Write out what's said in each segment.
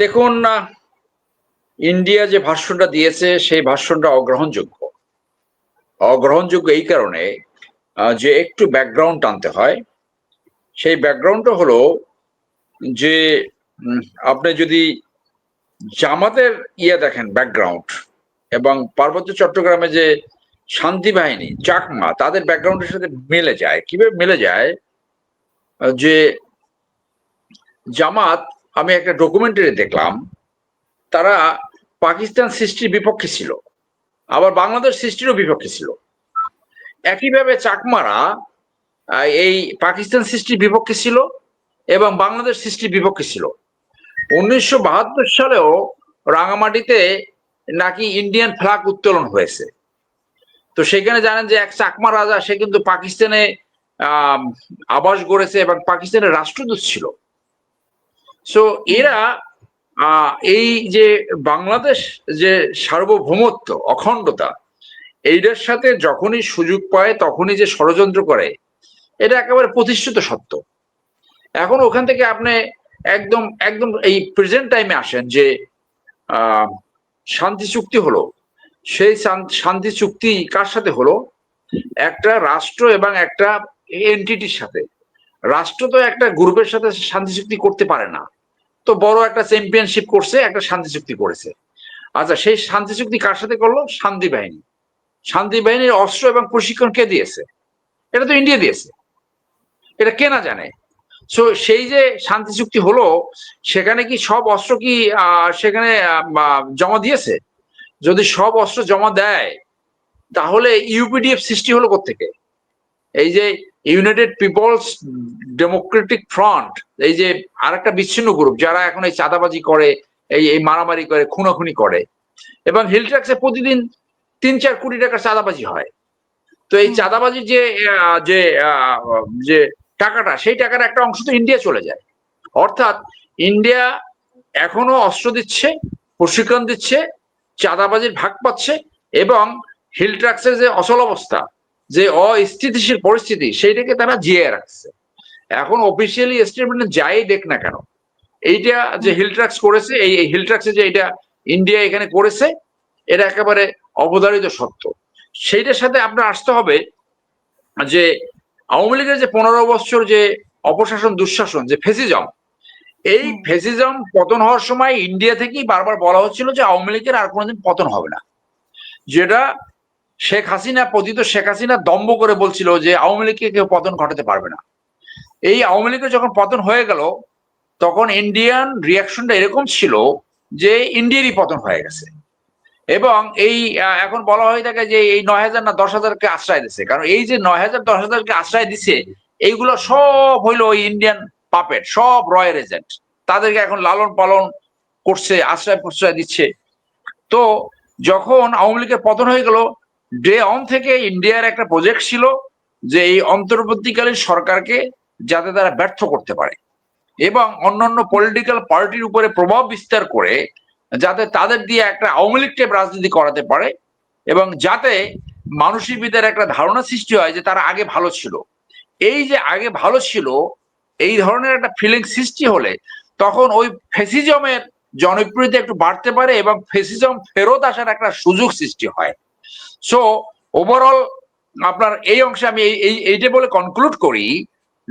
দেখুন ইন্ডিয়া যে ভাষণটা দিয়েছে, সেই ভাষণটা অগ্রহণযোগ্য। অগ্রহণযোগ্য এই কারণে যে একটু ব্যাকগ্রাউন্ড টানতে হয়। সেই ব্যাকগ্রাউন্ডটা হলো যে আপনি যদি জামাতের ইয়ে দেখেন ব্যাকগ্রাউন্ড এবং পার্বত্য চট্টগ্রামে যে শান্তি বাহিনী, চাকমা, তাদের ব্যাকগ্রাউন্ডের সাথে মিলে যায়। কীভাবে মিলে যায়? যে জামাত আমি একটা ডকুমেন্টারি দেখলাম, তারা পাকিস্তান সৃষ্টির বিপক্ষে ছিল, আবার বাংলাদেশ সৃষ্টিরও বিপক্ষে ছিল। একইভাবে চাকমারা এই পাকিস্তান সৃষ্টির বিপক্ষে ছিল এবং বাংলাদেশ সৃষ্টির বিপক্ষে ছিল। উনিশশো বাহাত্তর সালেও রাঙামাটিতে নাকি ইন্ডিয়ান ফ্ল্যাগ উত্তোলন হয়েছে। তো সেখানে জানেন যে এক চাকমা রাজা, সে কিন্তু পাকিস্তানে আবাস গড়েছে এবং পাকিস্তানের রাষ্ট্রদূত ছিল। সো এরা এই যে বাংলাদেশ যে সার্বভৌমত্ব, অখণ্ডতা, এইটার সাথে যখনই সুযোগ পায়, তখনই যে ষড়যন্ত্র করে, এটা একেবারে প্রতিষ্ঠিত সত্য। এখন ওখান থেকে আপনি একদম একদম এই প্রেজেন্ট টাইমে আসেন যে শান্তি চুক্তি হলো। সেই শান্তি চুক্তি কার সাথে হলো? একটা রাষ্ট্র এবং একটা এন্টিটির সাথে। রাষ্ট্র তো একটা গ্রুপের সাথে শান্তি চুক্তি করতে পারে না। তো বড় একটা চ্যাম্পিয়নশিপ করছে, একটা শান্তি চুক্তি করেছে। আচ্ছা সেই শান্তি চুক্তি কার সাথে করল? শান্তি বাহিনী। শান্তি বাহিনীর অস্ত্র এবং প্রশিক্ষণ কে দিয়েছে? এটা তো ইন্ডিয়া দিয়েছে। এটা কে না জানে? সো সেই যে শান্তি চুক্তি হলো, সেখানে কি সব অস্ত্র কি সেখানে জমা দিয়েছে? যদি সব অস্ত্র জমা দেয়, তাহলে ইউপিডিএফ সৃষ্টি হলো থেকে এই যে ইউনাইটেড পিপলস ডেমোক্রেটিক ফ্রন্ট এই যে আরেকটা বিচ্ছিন্ন গ্রুপ যারা এখন এই চাঁদাবাজি করে এই এই মারামারি করে খুনাখুনি করে। এবং হিলট্রাক্সে প্রতিদিন তিন চার কোটি টাকার চাঁদাবাজি হয়। তো এই। চাঁদাবাজির যে যে যে টাকাটা সেই টাকার একটা অংশ তো ইন্ডিয়া চলে যায়। অর্থাৎ ইন্ডিয়া এখনও অস্ত্র দিচ্ছে প্রশিক্ষণ দিচ্ছে চাঁদাবাজির ভাগ পাচ্ছে এবং হিল ট্রাক্সের যে অচল অবস্থা যে অস্থিতিশীল পরিস্থিতি সেইটাকে তারা জিয়ে রাখছে। এখন অফিসিয়ালি স্টেটমেন্ট যাই দেখ না কেন এইটা যে হিল ট্রাক্স করেছে এই হিল ট্রাক্সে যে এটা ইন্ডিয়া এখানে করেছে এটা একেবারে অবধারিত সত্য। সেইটার সাথে আপনার আসতে হবে যে আওয়ামী লীগের যে পনেরো বছর যে অপশাসন দুঃশাসন যে ফেসিজম এই ফেসিজম পতন হওয়ার সময় ইন্ডিয়া থেকেই বারবার বলা হচ্ছিল যে আওয়ামী লীগের আর কোনোদিন পতন হবে না। যেটা শেখ হাসিনা, পতিত শেখ হাসিনা দম্ভ করে বলছিল যে আওয়ামী লীগকে কেউ পতন ঘটাতে পারবে না। এই আওয়ামী লীগের যখন পতন হয়ে গেল, তখন ইন্ডিয়ান রিয়াকশনটা এরকম ছিল যে ইন্ডিয়ারই পতন হয়ে গেছে। এবং এই এখন বলা হয়ে থাকে যে এই নয় হাজার না দশ হাজারকে আশ্রয় দিছে কারণ এই যে নয় হাজার, দশ হাজারকে আশ্রয় দিছে এইগুলো সব হইল ওই ইন্ডিয়ান পাপেট সব রয়্যাল এজেন্ট তাদেরকে এখন লালন পালন করছে, আশ্রয় প্রশ্রয় দিচ্ছে। তো যখন আওয়ামী লীগের পতন হয়ে গেল ডে অন থেকে ইন্ডিয়ার একটা প্রজেক্ট ছিল যে এই অন্তর্বর্তীকালীন সরকারকে যাতে তারা ব্যর্থ করতে পারে এবং অন্যান্য পলিটিক্যাল পার্টির উপরে প্রভাব বিস্তার করে যাতে তাদের দিয়ে একটা আওয়ামী লীগ টাইপ রাজনীতি করাতে পারে এবং যাতে মানুষের ভিতরে একটা ধারণা সৃষ্টি হয় যে তারা আগে ভালো ছিল। এই যে আগে ভালো ছিল, এই ধরনের একটা ফিলিং সৃষ্টি হলে তখন ওই ফেসিজমের জনপ্রিয়তা একটু বাড়তে পারে এবং ফেসিজম ফেরত আসার একটা সুযোগ সৃষ্টি হয়। সো ওভারঅল আপনার এই অংশে আমি এই- এই এইটা বলে কনক্লুড করি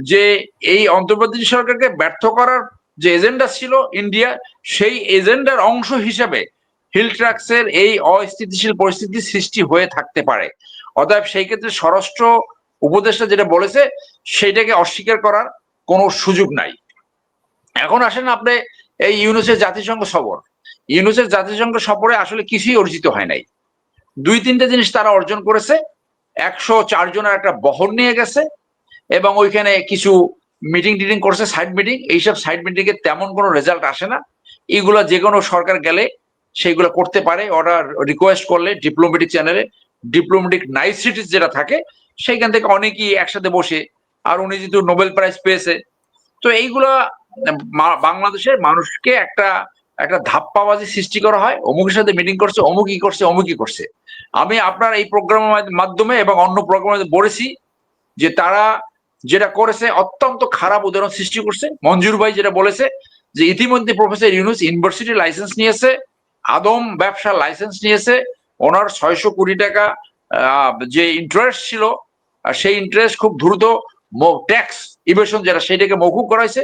যে এই অন্তর্বর্তী সরকারকে ব্যর্থ করার যে এজেন্ডা ছিল ইন্ডিয়া সেই এজেন্ডার অংশ হিসেবে হিল ট্রাক্সের এই অস্থিতিশীল পরিস্থিতি সৃষ্টি হয়ে থাকতে পারে। অতএব সেই ক্ষেত্রে স্বরাষ্ট্র উপদেষ্টা যেটা বলেছে, সেইটাকে অস্বীকার করার কোনো সুযোগ নাই। এখন আসেন আপনি এই ইউনুসের জাতিসংঘ সফর। ইউনুসের জাতিসংঘ সফরে আসলে কিছুই অর্জিত হয় নাই। দুই তিনটে জিনিস তারা অর্জন করেছে। একশো চার জনের একটা বহর নিয়ে গেছে এবং ওইখানে কিছু মিটিং টিটিং করছে সাইড মিটিং এইসব সাইড মিটিং এ তেমন কোনো রেজাল্ট আসে না। এগুলো যে কোনো সরকার গেলে সেইগুলো করতে পারে। অর্ডার রিকোয়েস্ট করলে ডিপ্লোমেটিক চ্যানেলে ডিপ্লোমেটিক নাইসিটিস যেটা থাকে, সেইখান থেকে অনেকেই একসাথে বসে, আর উনি যেহেতু নোবেল প্রাইজ পেয়েছে, তো এইগুলা বাংলাদেশের মানুষকে একটা একটা ধাপ্পাবাজি সৃষ্টি করা হয়। অমুকের সাথে মিটিং করছে অমুক অমুকই করছে অমুকই করছে। আমি আপনার এই প্রোগ্রামের মাধ্যমে এবং অন্য প্রোগ্রামে বলেছি যে তারা যেটা করেছে, অত্যন্ত খারাপ উদাহরণ সৃষ্টি করছে। মঞ্জুর ভাই যেটা বলেছে যে ইতিমধ্যে প্রফেসর ইউনুস ইউনিভার্সিটি লাইসেন্স নিয়েছে, আদম ব্যবসা লাইসেন্স নিয়েছে, ওনার ছয়শো কোটি টাকা যে ইন্টারেস্ট ছিল সেই ইন্টারেস্ট খুব দ্রুত ট্যাক্স ইভেশন যেটা সেটাকে মকুব করাইছে,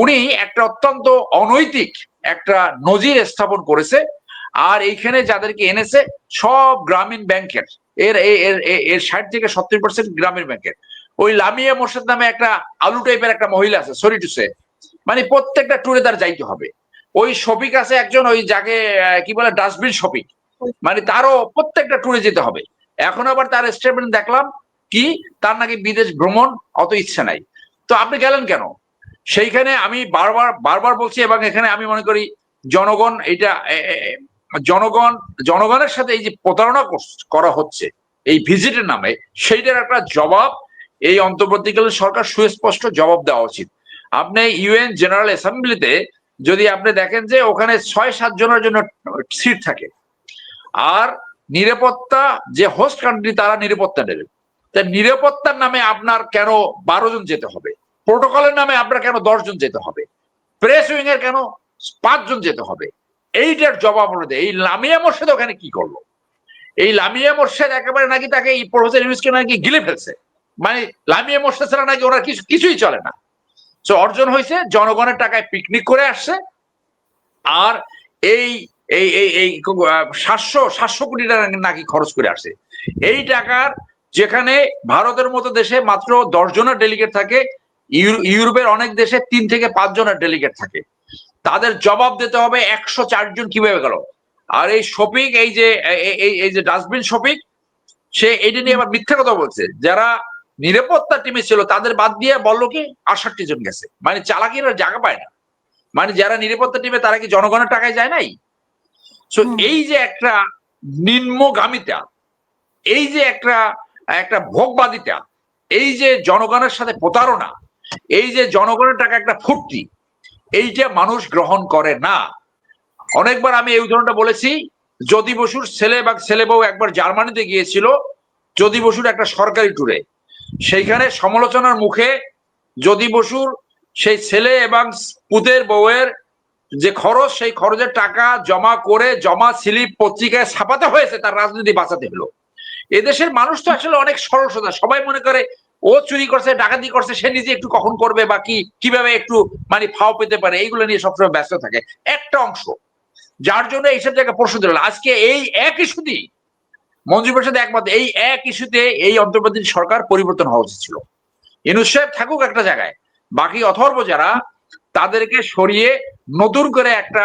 উনি একটা অত্যন্ত অনৈতিক একটা নজির স্থাপন করেছে। আর এইখানে যাদেরকে এনেছে সব গ্রামীণ ব্যাংকের। এর এর ষাট থেকে সত্তর পার্সেন্ট গ্রামীণ ব্যাংকের। ওই লামিয়া মোর্শেদ নামে একটা আলু টাইপের একটা মহিলা আছে সরি টু সে মানে প্রত্যেকটা ট্যুরে তার যাইতে হবে। ওই শফিক আছে একজন, ওই যাকে কি বলে, ডাস্টবিন শফিক। মানে তারও প্রত্যেকটা ট্যুরে যেতে হবে। এখন আবার তার স্টেটমেন্ট দেখলাম কি, তার নাকি বিদেশ ভ্রমণ অত ইচ্ছে নাই। তো আপনি গেলেন কেন? সেইখানে আমি বারবার বারবার বলছি এবং এখানে আমি মনে করি জনগণ এটা জনগণ, জনগণের সাথে এই যে প্রতারণা করা হচ্ছে, এই ভিজিটের নামে, সেইটার একটা জবাব এই অন্তর্বর্তীকালীন সরকার সুস্পষ্ট জবাব দেওয়া উচিত। আপনি ইউএন জেনারেল অ্যাসেম্বলিতে যদি আপনি দেখেন যে ওখানে ছয়, সাত জনের জন্য সিট থাকে, আর নিরাপত্তা যে হোস্ট কান্ট্রি, তারা নিরাপত্তা নেবে তা নিরাপত্তার নামে আপনার কেন বারো জন যেতে হবে? প্রোটোকলের নামে আপনার কেন দশ জন যেতে হবে? প্রেস উইং এর কেন পাঁচজন যেতে হবে? এইটার জবাব দেয় এই লামিয়া মোর্শেদ ওখানে কি করল? এই লামিয়া মোর্শেদ একেবারে নাকি তাকে এই প্রফেসর ইউনুসকে নাকি গিলে ফেলছে। মানে লামিয়া মোর্শেদ ছাড়া নাকি ওরা কিছু কিছুই চলে না। তো অর্জন হয়েছে, জনগণের টাকায় পিকনিক করে আসছে। আর এই এই এই এই সাতশো সাতশো কোটি টাকা নাকি খরচ করে আসছে। এই টাকার যেখানে ভারতের মতো দেশে মাত্র দশ জনের ডেলিগেট থাকে ইউরো- ইউরোপের অনেক দেশে তিন থেকে পাঁচ জনের ডেলিগেট থাকে। তাদের জবাব দিতে হবে একশো চারজন কীভাবে গেল। আর এই শপিং এই যে এই এই যে ডাস্টবিন শপিং সে এইটা নিয়ে আবার মিথ্যা কথা বলছে। যারা নিরাপত্তা টিমে ছিল তাদের বাদ দিয়ে বলল কি আটষট্টি জন গেছে। মানে চালাকিরা জায়গা পায় না। মানে যারা নিরাপত্তা টিমে তারা কি জনগণের টাকায় যায় নাই? তো হুম। এই যে একটা নিম্নগামিতা এই যে একটা একটা ভোগবাদিতা এই যে জনগণের সাথে প্রতারণা এই যে জনগণের টাকা একটা ফুর্তি যে মানুষ গ্রহণ করে না, অনেকবার আমি এই উদাহরণটা বলেছি জ্যোতি বসুর ছেলে বা ছেলে বউ একবার জার্মানিতে গিয়েছিল জ্যোতি বসুর একটা সরকারি ট্যুরে সেইখানে সমালোচনার মুখে জ্যোতি বসুর সেই ছেলে এবং পুতের বউয়ের যে খরচ, সেই খরচের টাকা জমা করে, জমা স্লিপ পত্রিকায় ছাপাতে হয়েছে, তার রাজনীতি বাঁচাতে হলো। এদেশের মানুষ তো আসলে অনেক সরল সোজা, সবাই মনে করে ও চুরি করছে, ডাকাতি করছে, সে নিজে একটু কখন করবে বা কি, কীভাবে একটু মানে ফাও পেতে পারে, এইগুলো নিয়ে সবসময় ব্যস্ত থাকে। একটা অংশ, যার জন্য এইসব জায়গায় প্রশ্ন দিল আজকে এই এক ইস্যুতেই মঞ্জু পরিষদ একমত, এই এক ইস্যুতে এই অন্তর্বর্তী সরকার পরিবর্তন হওয়া উচিত ছিল। ইনুস সাহেব থাকুক একটা জায়গায়, বাকি অথর্ব যারা, তাদেরকে সরিয়ে নতুন করে একটা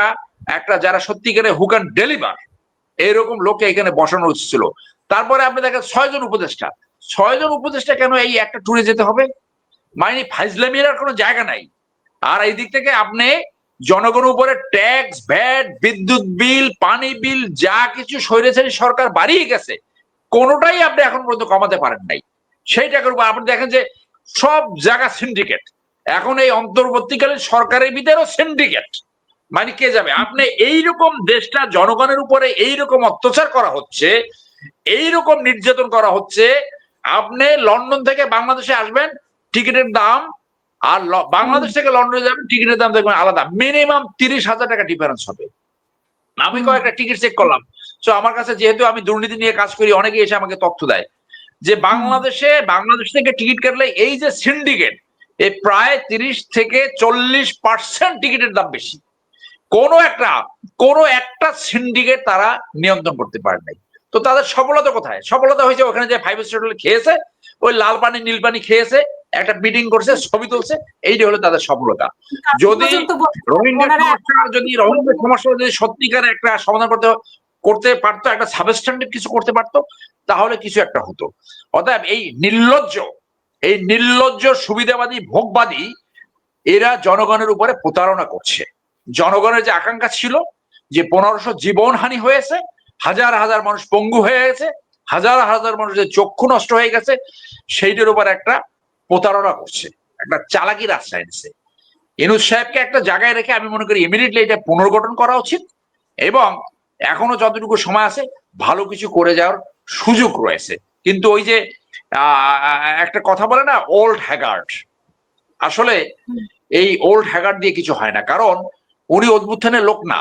একটা যারা সত্যিকারে হু ক্যান ডেলিভার এইরকম লোককে এখানে বসানো উচিত ছিল। তারপরে আপনি দেখেন ছয়জন উপদেষ্টা ছয়জন উপদেষ্টা কেন এই একটা ট্যুরে যেতে হবে? মানে ফাইজলামির আর কোনো জায়গা নাই। আর এই দিক থেকে আপনি জনগণের উপরে ট্যাক্স ভ্যাট বিদ্যুৎ বিল, পানি বিল, যা কিছু স্বৈরাচারী সরকার বাড়িয়ে গেছে। কোনোটাই আপনি এখন পর্যন্ত কমাতে পারেন নাই। সেই টাকার উপর আপনি দেখেন যে সব জায়গা সিন্ডিকেট এখন এই অন্তর্বর্তীকালীন সরকারের ভিতরেও সিন্ডিকেট মানে কে যাবে? আপনি এইরকম দেশটা, জনগণের উপরে এইরকম অত্যাচার করা হচ্ছে, এইরকম নির্যাতন করা হচ্ছে আপনি লন্ডন থেকে বাংলাদেশে আসবেন টিকিটের দাম আর বাংলাদেশ থেকে লন্ডনে যাবেন টিকিটের দাম দেখবেন আলাদা। মিনিমাম তিরিশ হাজার টাকা ডিফারেন্স হবে। আমি কয়েকটা টিকিট চেক করলাম। তো আমার কাছে যেহেতু আমি দুর্নীতি নিয়ে কাজ করি অনেকে এসে আমাকে তথ্য দেয়। যে বাংলাদেশে বাংলাদেশ থেকে টিকিট কাটলে এই যে সিন্ডিকেট এই প্রায় তিরিশ থেকে চল্লিশ পার্সেন্ট টিকিটের দাম বেশি। কোনো একটা কোনো একটা সিন্ডিকেট তারা নিয়ন্ত্রণ করতে পারে নাই। তো তাদের সফলতা কোথায়? সফলতা হয়েছে ওখানে যে ফাইভ স্টার হোটেলে খেয়েছে ওই লাল পানি নীল পানি খেয়েছে একটা মিটিং করছে ছবি তুলছে এইটা হলো তাদের সফলতা। যদি রোহিঙ্গা সমস্যা যদি রোহিঙ্গা সমস্যা যদি সত্যিকার একটা সমাধান করতে করতে পারতো একটা সাবস্ট্যান্ডার্ড কিছু করতে পারতো তাহলে কিছু একটা হতো। অতএব এই নির্লজ্জ এই নির্লজ্জ সুবিধাবাদী ভোগবাদী এরা জনগণের উপরে প্রতারণা করছে। জনগণের যে আকাঙ্ক্ষা ছিল যে পনেরোশো জীবনহানি হয়েছে হাজার হাজার মানুষ পঙ্গু হয়ে গেছে হাজার হাজার মানুষের চক্ষু নষ্ট হয়ে গেছে সেইটার উপর একটা প্রতারণা করছে একটা চালাকির আশ্রয় নিচ্ছে ইনুস সাহেবকে একটা জায়গায় রেখে আমি মনে করি ইমিডিয়েটলি এটা পুনর্গঠন করা উচিত এবং এখনও যতটুকু সময় আছে ভালো কিছু করে যাওয়ার সুযোগ রয়েছে। কিন্তু ওই যে আহ, একটা কথা বলে না ওল্ড হ্যাগার্ড আসলে এই ওল্ড হ্যাগার্ড দিয়ে কিছু হয় না কারণ উনি অভ্যুত্থানের লোক না।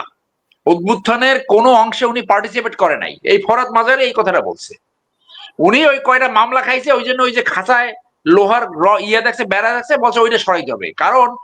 অভ্যুত্থানের কোনো অংশে উনি পার্টিসিপেট করে নাই। এই ফরাদ মাজারে এই কথাটা বলছে। উনি ওই কয়টা মামলা খাইছে, ওই জন্য ওই যে খাঁচায় লোহার ইয়ে দেখছে, বেড়া দেখছে, বলছে ওইটা সরাইতে হবে। কারণ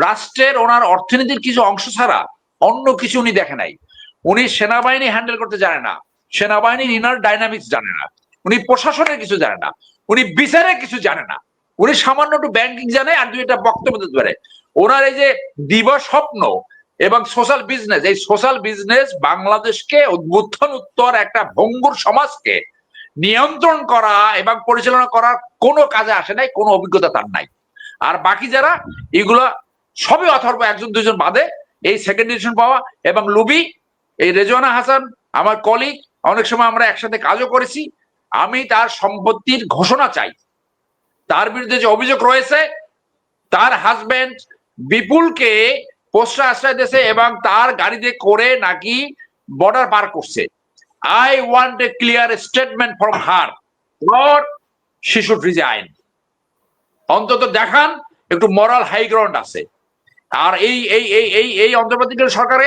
রাষ্ট্রের ওনার অর্থনীতির কিছু অংশ ছাড়া অন্য কিছু উনি দেখে নাই। উনি সেনাবাহিনী হ্যান্ডেল করতে জানে না। সেনাবাহিনীর ইনার ডাইনামিক্স জানে না। উনি প্রশাসনের কিছু জানে না। উনি বিচারের কিছু জানে না। উনি সামান্য একটু ব্যাংকিং জানে আর দুইটা বক্তব্য দিতে পারে। ওনার এই যে দিবা স্বপ্ন এবং সোশ্যাল বিজনেস এই সোশ্যাল বিজনেস বাংলাদেশকে উদ্বুত্থান উত্তর একটা ভঙ্গুর সমাজকে নিয়ন্ত্রণ করা এবং পরিচালনা করার কোনো কাজে আসে নাই, কোনো অভিজ্ঞতা তার নাই। আর বাকি যারা, এগুলা সবই অথর্ব, একজন দুজন বাদে এই সেকেন্ড ডিভিশন পাওয়া এবং লুবি, এই রেজওয়ানা হাসান, আমার কলিগ অনেক সময় আমরা একসাথে কাজও করেছি। আমি তার সম্পত্তির ঘোষণা চাই। তার বিরুদ্ধে যে অভিযোগ রয়েছে, তার হাজবেন্ড বিপুলকে পোস্টা আশ্রয় দিয়েছে এবং তার গাড়িতে করে নাকি বর্ডার পার করছে। I want a clear statement from her not she should resign অন্তত দেখান, একটু মরাল হাই গ্রাউন্ড আছে। আর এই এই এই এই এই অন্তর্বর্তীকালীন সরকারে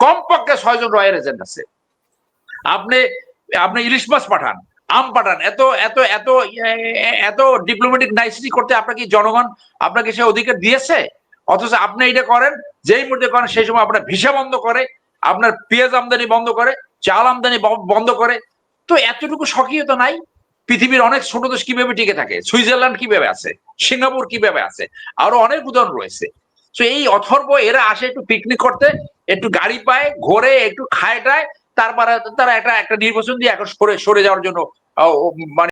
কমপক্ষে ছয়জন রয়্যাল এজেন্ট আছে। আপনি আপনি ইলিশ মাছ পাঠান, আম পাঠান, এত এত এত এত ডিপ্লোম্যাটিক নাইসিটি করতে আপনাকে জনগণ আপনাকে সে অধিকার দিয়েছে? অথচ আপনি এটা করেন, যেই মুহূর্তে করেন, সেই সময় আপনার ভিসা বন্ধ করে, আপনার পেঁয়াজ আমদানি বন্ধ করে, চাল আমদানি বন্ধ করে। তো এতটুকু স্বকীয়তা নাই। পৃথিবীর অনেক ছোট দেশ কীভাবে টিকে থাকে? সুইজারল্যান্ড কীভাবে আছে? সিঙ্গাপুর কীভাবে আছে? আরও অনেক উদাহরণ রয়েছে। তো এই অথর্ব, এরা আসে একটু পিকনিক করতে, একটু গাড়ি পায়, ঘোরে, একটু খায় টায় তারপরে তারা একটা একটা নির্বাচন দিয়ে এখন সরে সরে যাওয়ার জন্য মানে